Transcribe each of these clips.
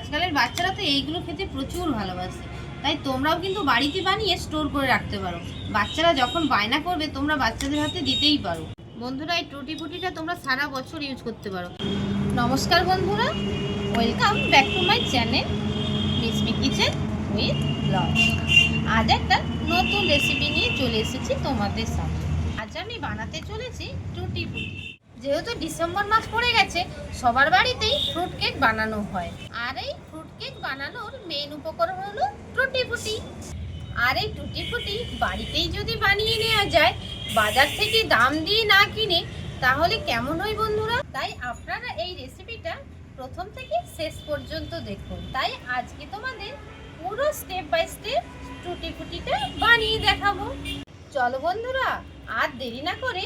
আজকালের বাচ্চারা তো এইগুলো খেতে প্রচুর ভালোবাসে। তাই তোমরাও কিন্তু বাড়িতে বানিয়ে স্টোর করে রাখতে পারো। বাচ্চারা যখন বায়না করবে, তোমরা বাচ্চাদের হাতে দিতেই পারো। বন্ধুরা, এই টুটি ফুটিটা তোমরা সারা বছর ইউজ করতে পারো। নমস্কার বন্ধুরা welcome back to my channel Mismi kitchen with blog আজ একটা নতুন রেসিপি নিয়ে চলে এসেছি তোমাদের সামনে। আজ আমি বানাতে চলেছি টুটি ফুটি যেহেতু ডিসেম্বর মাস পড়ে গেছে, সবার বাড়িতেই ফ্রুট কেক বানানো হয়। আর এই ফ্রুট কেক বানানোর মেন উপকরণ হলো টুটি ফুটি। আর এই টুটি ফুটি বাড়িতেই যদি বানিয়ে নেওয়া যায়, বাজার থেকে দাম দিয়ে না কিনে, তাহলে কেমন হয় বন্ধুরা? তাই আপনারা এই রেসিপিটা প্রথম থেকে শেষ পর্যন্ত দেখুন। তাই আজকে তোমাদের পুরো স্টেপ বাই স্টেপ টুটি ফুটিটা বানিয়ে দেখাবো। চলো বন্ধুরা, আর দেরি না করে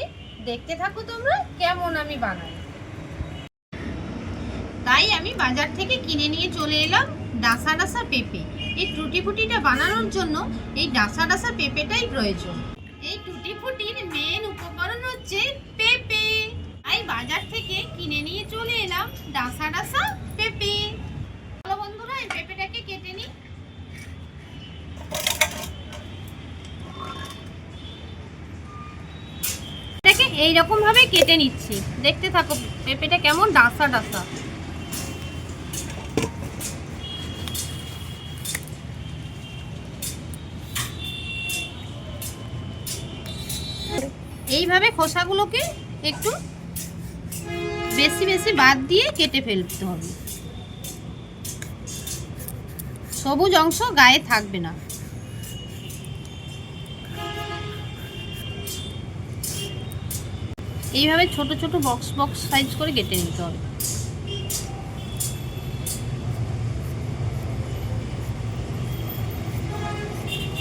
দেখতে থাকো তোমরা, কেমন আমি বানাই। তাই আমি বাজার থেকে কিনে নিয়ে চলে এলাম ডাসা ডাসা পেঁপে। এই টুটি ফুটিটা বানানোর জন্য এই ডাসা ডাসা পেঁপেটাই প্রয়োজন। এই টুটি ফুটির মেন উপকরণ হচ্ছে পেঁপে। তাই বাজার থেকে কিনে নিয়ে চলে এলাম ডাসা ডাসা পেঁপে চলো বন্ধুরা এই পেঁপেটাকে কেটে নিই এটাকে এইরকম ভাবে কেটে নিচ্ছি। দেখতে থাকো, পেঁপেটা কেমন ডাসা ডাসা। এইভাবে খোসাগুলোকে একটু বেশি বেশি বাদ দিয়ে কেটে ফেলতে হবে। সবুজ অংশ গায়ে থাকবে না। এইভাবে ছোট ছোট বক্স বক্স সাইজ করে কেটে নিতে হবে।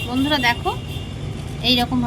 বন্ধুরা দেখো এই রকম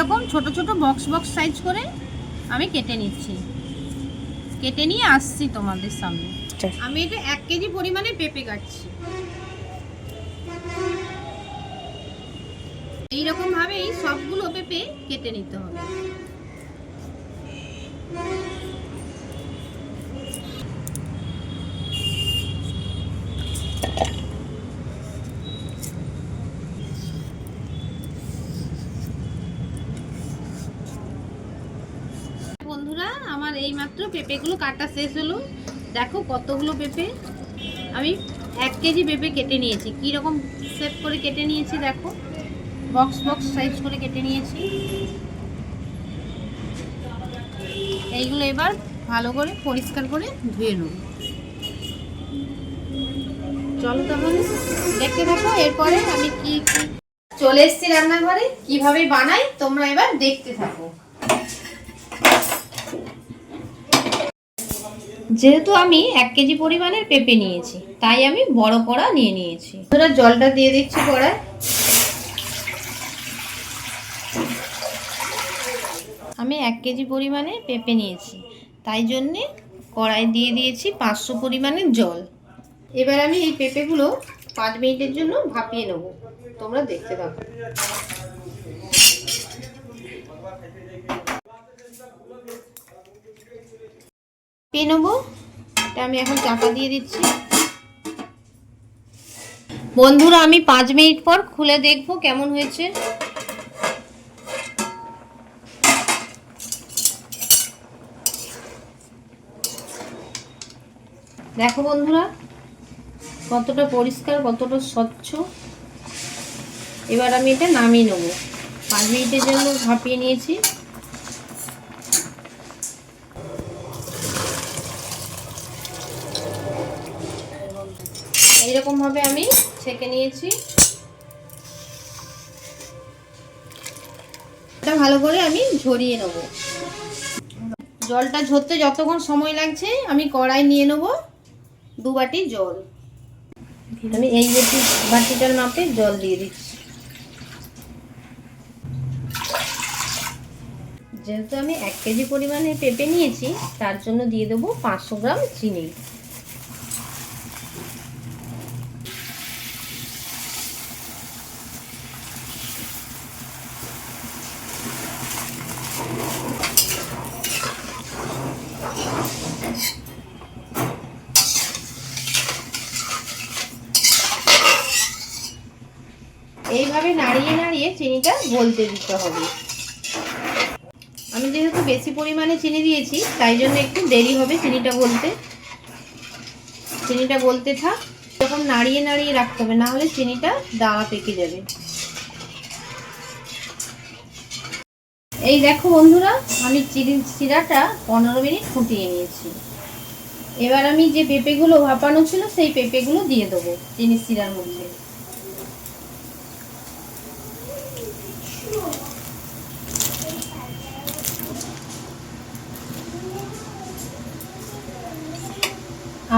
হবে ছোট ছোট বক্স বক্স সাইজ করে আমি কেটে নিচ্ছি। কেটে নিয়ে আসছি তোমাদের সামনে। আমি এটা এক কেজি পরিমাণে পেঁপে কাটছি। এইরকম ভাবেই সবগুলো পেঁপে কেটে নিতে হবে বন্ধুরা আমার এই মাত্র পেঁপেগুলো কাটা শেষ হলো। দেখো কতগুলো পেঁপে। আমি এক কেজি পেঁপে কেটে নিয়েছি। কী রকম সেট করে কেটে নিয়েছি দেখো। বক্স বক্স সাইজ করে কেটে নিয়েছি। এইগুলো এবার ভালো করে পরিষ্কার করে ধুয়ে নেব। চলো তাহলে, দেখতে থাকো। এরপরে আমি কি চলে এসেছি রান্নাঘরে। কীভাবে বানাই তোমরা এবার দেখতে থাকো। যেহেতু আমি এক কেজি পরিমাণের পেঁপে নিয়েছি, তাই আমি বড় কড়া নিয়ে নিয়েছি। ধরো জলটা দিয়ে দিচ্ছি কড়ায়। আমি এক কেজি পরিমাণে পেঁপে নিয়েছি, তাই জন্যে কড়াই দিয়ে দিয়েছি পাঁচশো পরিমাণের জল। এবার আমি এই পেঁপেগুলো পাঁচ মিনিটের জন্য ভাপিয়ে নেব। তোমরা দেখতে থাকো। পেয়ে নেব। এটা আমি এখন চাপা দিয়ে দিচ্ছি। বন্ধুরা, আমি পাঁচ মিনিট পর খুলে দেখব কেমন হয়েছে। দেখো বন্ধুরা, কতটা পরিষ্কার, কতটা স্বচ্ছ। এবার আমি এটা নামিয়ে নেব। পাঁচ মিনিটের জন্য ভাপিয়ে নিয়েছি। এইরকম ভাবে আমি ছেঁকে নিয়েছি। এটা ভালো করে আমি ঝরিয়ে নেব। জলটা ঝরতে যতক্ষণ সময় লাগছে, আমি কড়াই নিয়ে নেব দু বাটি জল। আমি এই বাটি, বাটিটার মাপে জল দিয়ে দিচ্ছি। যেহেতু আমি এক কেজি পরিমাণে পেঁপে নিয়েছি, তার জন্য দিয়ে দেবো পাঁচশো গ্রাম চিনি এইভাবে নাড়িয়ে নাড়িয়ে চিনিটা দিতে হবে। আমি যেহেতু বেশি পরিমাণে চিনি দিয়েছি, তাই জন্য একটু দেরি হবে চিনিটা গলতে। চিনিটা গলতে থাক যখন নাড়িয়ে নাড়িয়ে রাখতে হবে, না হলে চিনিটা দাওয়া পেকে যাবে। এই দেখো বন্ধুরা, আমি চিনি, চিরাটা পনেরো মিনিট ফুটিয়ে নিয়েছি। এবার আমি যে পেঁপেগুলো ভাপানো ছিল, সেই পেঁপেগুলো দিয়ে দেবো চিনি চিরার মধ্যে।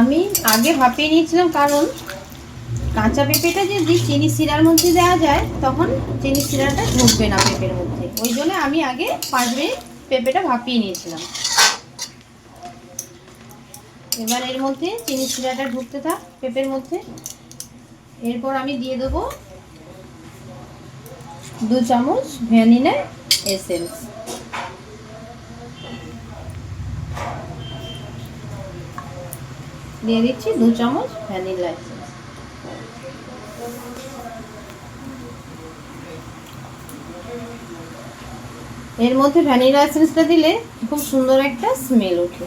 আমি আগে ভাপিয়ে নিয়েছিলাম, কারণ কাঁচা পেঁপেটা যদি চিনি শিরার মধ্যে দেওয়া যায়, তখন চিনি শিরাটা ঢুকবে না পেঁপের মধ্যে। ওই জন্য আমি আগে পাঁচ মিনিট পেঁপেটা ভাপিয়ে নিয়েছিলাম। এবার এর মধ্যে চিনি শিরাটা ঢুকতে থাক পেঁপের মধ্যে। এরপর আমি দিয়ে দেবো দু চামচ ভ্যানিলা এসেন্স। দিয়ে দিচ্ছি দু চামচ ভ্যানিলা এর মধ্যে ভ্যানিলা এসেন্সটা দিলে খুব সুন্দর একটা স্মেল ওঠে।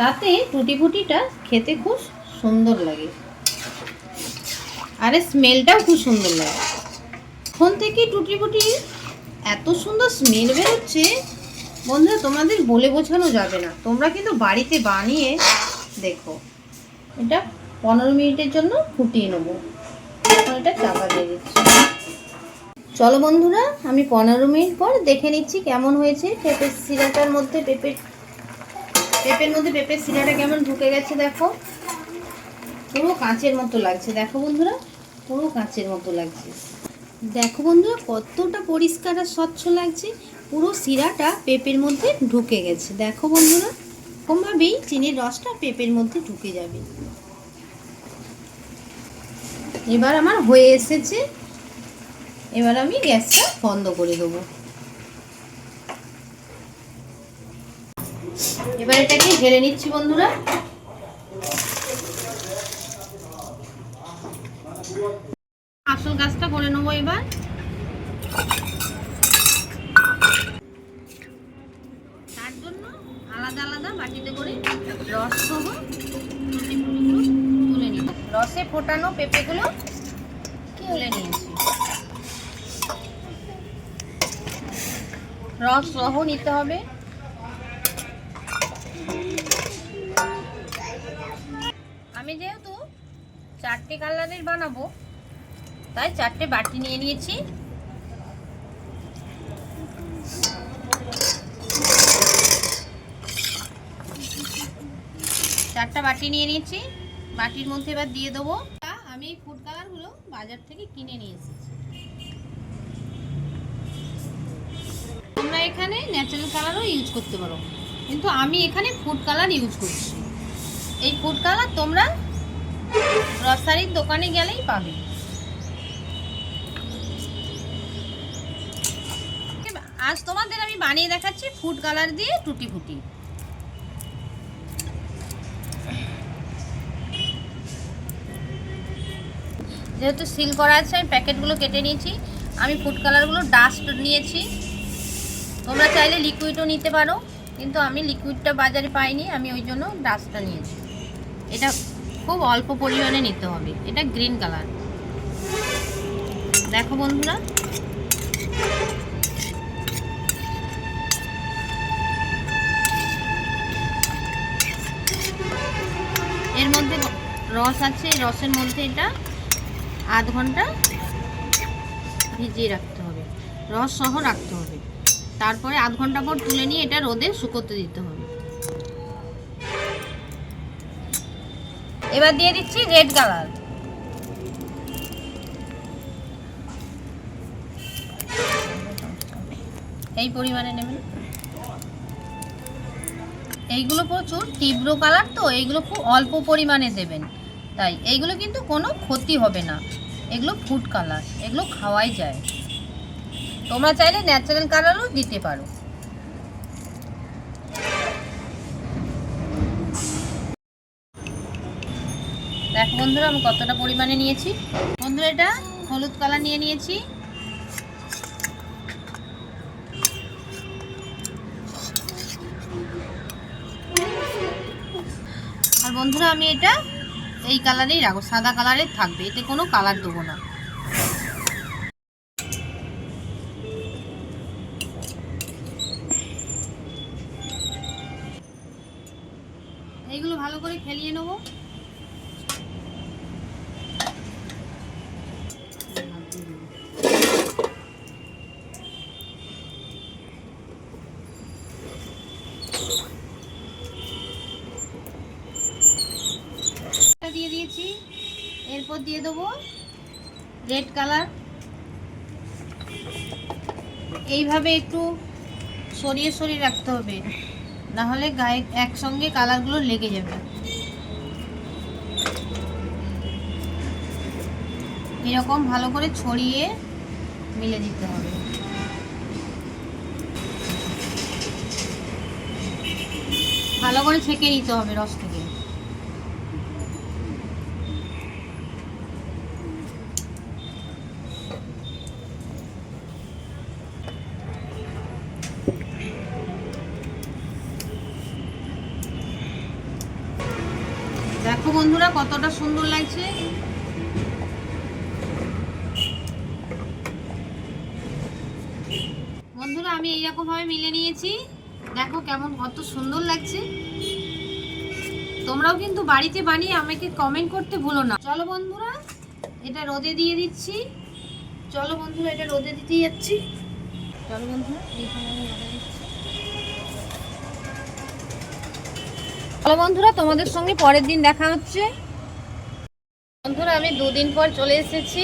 তাতে টুটি ফুটিটা খেতে খুব সুন্দর লাগে। আরে স্মেলটাও খুব সুন্দর লাগে। ফোন থেকে টুটি ফুটি এত সুন্দর স্মেল বেরোচ্ছে বন্ধুরা তোমাদের বলে বোঝানো যাবে না। তোমরা কিন্তু বাড়িতে বানিয়ে দেখো। এটা পনেরো মিনিটের জন্য ফুটিয়ে নেব। এখন এটা চাপা দিয়ে দিচ্ছি। চলো বন্ধুরা, আমি পনেরো মিনিট পর দেখে নিচ্ছি কেমন হয়েছে পেঁপের সিরাটার মধ্যে পেঁপের পেঁপের মধ্যে পেঁপের সিরাটা কেমন ঢুকে গেছে দেখো। পুরো কাঁচের মতো লাগছে। দেখো বন্ধুরা, পুরো কাঁচের মতো লাগছে। দেখো বন্ধুরা, কতটা পরিষ্কার আর স্বচ্ছ লাগছে। পুরো শিরাটা পেঁপের মধ্যে ঢুকে গেছে। দেখো বন্ধুরা এরকমভাবেই চিনির রসটা পেঁপের মধ্যে ঢুকে যাবে। এবার আমার হয়ে এসেছে। এবার আমি গ্যাসটা বন্ধ করে দেবো। এবার এটাকে ঢেলে নিচ্ছি বন্ধুরা। আসল গাছটা করে নেব এবার তার জন্য আলাদা আলাদা বাটিতে করে রস সহ তুলে নিব। রসে ফোটানো পেঁপেগুলো তুলে নিয়েছি। রস সহ নিতে হবে। আমি যেহেতু চারটে কালারের বানাবো, তাই চারটে বাটি নিয়ে নিয়েছি। চারটা বাটি নিয়ে নিয়েছি। বাটির মধ্যে এবার দিয়ে দেবো। আমি এই ফুড কালারগুলো বাজার থেকে কিনে নিয়ে এসেছি। তোমরা এখানে ন্যাচারাল কালারও ইউজ করতে পারো। কিন্তু আমি এখানে ফুড কালার ইউজ করছি। এই ফুড কালার তোমরা গ্রসারির দোকানে গেলেই পাবে। আজ তোমাদের আমি বানিয়ে দেখাচ্ছি ফুড কালার দিয়ে টুটি ফুটি যেহেতু সিল করা আছে, আমি প্যাকেটগুলো কেটে নিয়েছি। আমি ফুড কালারগুলো ডাস্ট নিয়েছি। তোমরা চাইলে লিকুইডও নিতে পারো, কিন্তু আমি লিকুইডটা বাজারে পাইনি, আমি ওই জন্য ডাস্টটা নিয়েছি। এটা খুব অল্প পরিমাণে নিতে হবে, এটা গ্রিন কালার দেখো বন্ধুরা। এর মধ্যে রস আছে, রসের মধ্যে এটা। আধ ঘণ্টা ভিজিয়ে রাখতে হবে। রস সহ রাখতে হবে। তারপরে আধ ঘণ্টা পর তুলে নিয়ে এটা রোদে শুকোতে দিতে হবে। এবার দিয়ে দিচ্ছি রেড কালার। এই পরিমাণে নেবেন। এইগুলো প্রচুর, তীব্র কালার তো, এইগুলো খুব অল্প পরিমাণে দেবেন। তাই এইগুলো কিন্তু কোনো ক্ষতি হবে না। এগুলো ফুড কালার এগুলো খাওয়াই যায়। তোমরা চাইলে ন্যাচারাল কালারও দিতে পারো। দেখো বন্ধুরা, আমি কতটা পরিমাণে নিয়েছি। বন্ধুরা, এটা হলুদ কালার নিয়ে নিয়েছি। আর বন্ধুরা, আমি এটা এই কালারেই রাখো, সাদা কালারের থাকবে, এতে কোনো কালার দেবো না। এইগুলো ভালো করে খেলিয়ে নেব এটা দিয়ে দিয়েছি এরপর দিয়ে দেবো। রেড কালার এইভাবে একটু সরিয়ে সরিয়ে রাখতে হবে। না হলে গায়ে একসঙ্গে কালারগুলো লেগে যাবে। এরকম ভালো করে ছড়িয়ে মিলে দিতে হবে। ভালো করে ছেঁকে নিতে হবে রস থেকে দেখো বন্ধুরা, কতটা সুন্দর লাগছে। বন্ধুরা, আমি এইরকম ভাবে মিলে নিয়েছি। দেখো কেমন, কত সুন্দর লাগছে। তোমরাও কিন্তু বাড়িতে বানিয়ে আমাকে কমেন্ট করতে ভুলো না। চলো বন্ধুরা, এটা রোদে দিয়ে দিচ্ছি। চলো বন্ধুরা, এটা রোদে দিতে যাচ্ছি। চলো বন্ধুরা চলো বন্ধুরা, তোমাদের সঙ্গে পরের দিন দেখা হচ্ছে। বন্ধুরা, আমি দুদিন পর চলে এসেছি।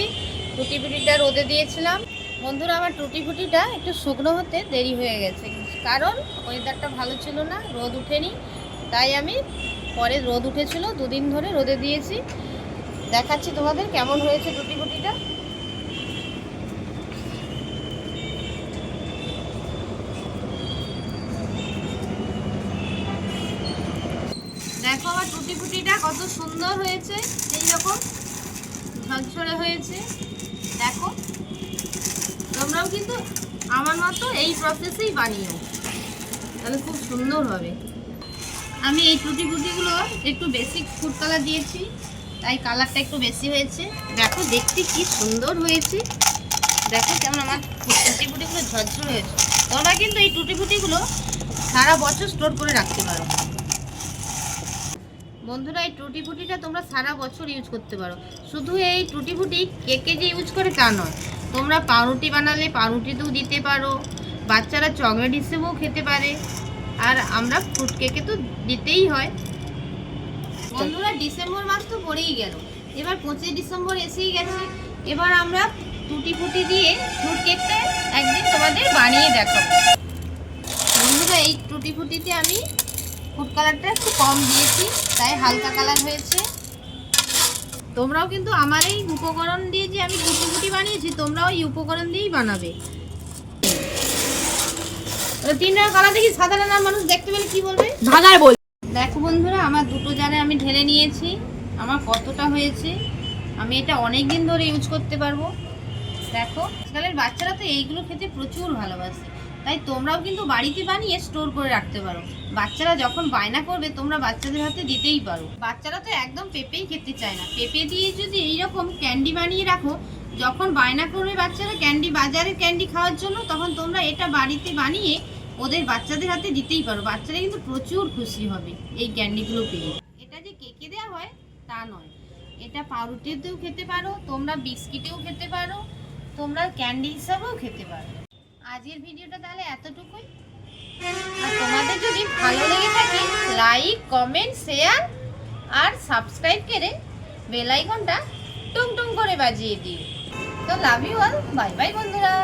টুটি ফুটিটা রোদে দিয়েছিলাম। বন্ধুরা, আমার টুটি ফুটিটা একটু শুকনো হতে দেরি হয়ে গেছে। কারণ ওয়েদারটা ভালো ছিল না, রোদ উঠেনি। তাই আমি পরে রোদ উঠেছিল, দুদিন ধরে রোদে দিয়েছি। দেখাচ্ছি তোমাদের কেমন হয়েছে টুটি ফুটিটা। দেখো ফুটিটা কত সুন্দর হয়েছে, এই রকম ঝরঝরে হয়েছে। দেখো, তোমরাও কিন্তু আমার মতো এই প্রসেসেই বানিও। তাহলে খুব সুন্দর হবে। আমি এই টুটি ফুটিগুলো একটু বেশি কালার দিয়েছি, তাই কালারটা একটু বেশি হয়েছে। দেখো, দেখতে কি সুন্দর হয়েছে। দেখো কেমন আমার টুটি ফুটিগুলো হয়েছে। তোমরা কিন্তু এই টুটি ফুটিগুলো সারা বছর স্টোর করে রাখতে পারো। বন্ধুরা, এই টুটি ফুটিটা তোমরা সারা বছর ইউজ করতে পারো। শুধু এই টুটি ফুটি কেকে যে ইউজ করে তা নয়, তোমরা পাউরুটি বানালে পাউরুটিতেও দিতে পারো, বাচ্চারা চকলেট হিসেবেও খেতে পারে, আর আমরা ফ্রুট কেকে তো দিতেই হয়। বন্ধুরা, ডিসেম্বর মাস তো পড়েই গেল। এবার পঁচিশ ডিসেম্বর এসেই গেছে। এবার আমরা টুটি ফুটি দিয়ে ফ্রুট কেকটা একদিন তোমাদের বানিয়ে দেখাবো। বন্ধুরা, এই টুটি ফুটিতে আমি ফুড কালারটা একটু কম দিয়েছি তাই হালকা কালার হয়েছে। তোমরাও কিন্তু আমার এই উপকরণ দিয়ে যে আমি গুটি গুটি বানিয়েছি তোমরাও এই উপকরণ দিয়েই বানাবে। তিন রকম কালার দেখি না মানুষ দেখতে পেলে কি বলবে? ভাগার বল। দেখো বন্ধুরা আমার দুটো জারে আমি ঢেলে নিয়েছি। আমার কতটা হয়েছে আমি এটা অনেক দিন ধরে ইউজ করতে পারব। দেখো আজকালের বাচ্চারা তো এইগুলো খেতে প্রচুর ভালোবাসে। তাই তোমরাও কিন্তু বাড়িতে বানিয়ে স্টোর করে রাখতে পারো। বাচ্চারা যখন বায়না করবে, তোমরা বাচ্চাদের হাতে দিতেই পারো। বাচ্চারা তো একদম পেঁপেই খেতে চায় না। পেঁপে দিয়ে যদি এইরকম ক্যান্ডি বানিয়ে রাখো, যখন বায়না করবে বাচ্চারা ক্যান্ডি, বাজারের ক্যান্ডি খাওয়ার জন্য, তখন তোমরা এটা বাড়িতে বানিয়ে ওদের বাচ্চাদের হাতে দিতেই পারো। বাচ্চারা কিন্তু প্রচুর খুশি হবে এই ক্যান্ডিগুলো পেয়ে। এটা যে কেকে দেওয়া হয়, তা নয়। এটা পাউরুটিতেও খেতে পারো, তোমরা বিস্কিটেও খেতে পারো, তোমরা ক্যান্ডি হিসাবেও খেতে পারো। আজকের ভিডিওটা তাহলে এতটুকুই। আর তোমাদের যদি ভালো লেগে থাকে লাইক কমেন্ট শেয়ার আর সাবস্ক্রাইব করে বেল আইকনটা টুং টুং করে বাজিয়ে দিও। তো love you all bye bye বন্ধুরা।